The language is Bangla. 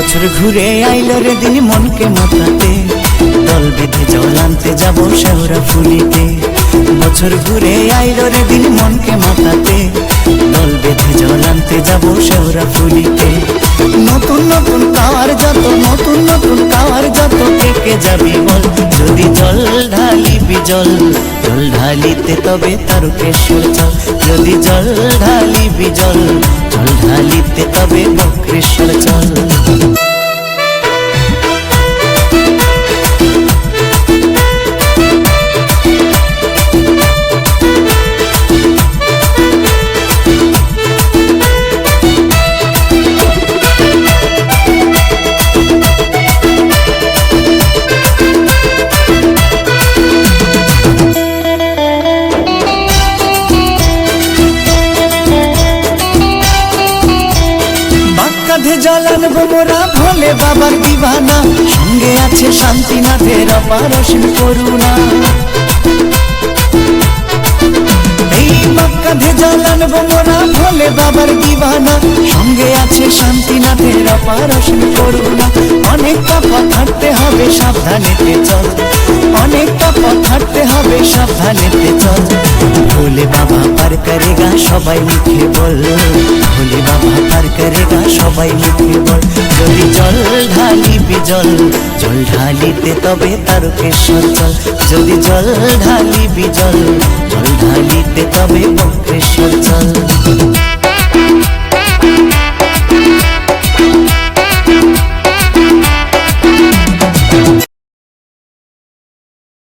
বছর ঘুরে আইলো রে দিন মনকে মাতাতে। দল বেঁধে জল আনতে যাব শেওরা ফুলিতে। বছর ঘুরে আইলো রে দিন মনকে মাতাতে। দল বেঁধে জল আনতে যাব শেওরা ফুলিতে। নতুন নতুন কার যত, নতুন নতুন কার যত থেকে যাবি বল। যদি জল ঢালিবি জল জল ঢালিতে তবে তারকেশ্বর চল যদি জল ঢালিবি জল জল ঢালিতে তবে বক্রেশ্বর চল। বাক্কাধে জলান মোরা ভোলে বাবার দিবানা। সঙ্গে আছে শান্তিনাথের অপারসীম করুণা। এই বাক্কাধে জলান মোরা ভোলে বাবার দিবানা। সঙ্গে আছে শান্তিনাথের অপারসীম করুণা। অনেকটা পথ হাঁটতে হবে, সাবধানেতে চল। অনেকটা হাঁটতে হবে সাবধানেতে চল। ভোলে বাবা পার করেগা, সবাই মুখে বল। ভোলে বাবা পার করেগা, সবাই মুখে বল। যদি জল ঢালিবি জল জল ঢালিতে তবে তারকেশ্বর চল। যদি জল ঢালিবি জল জল ঢালিতে তবে বক্রেশ্বর চল।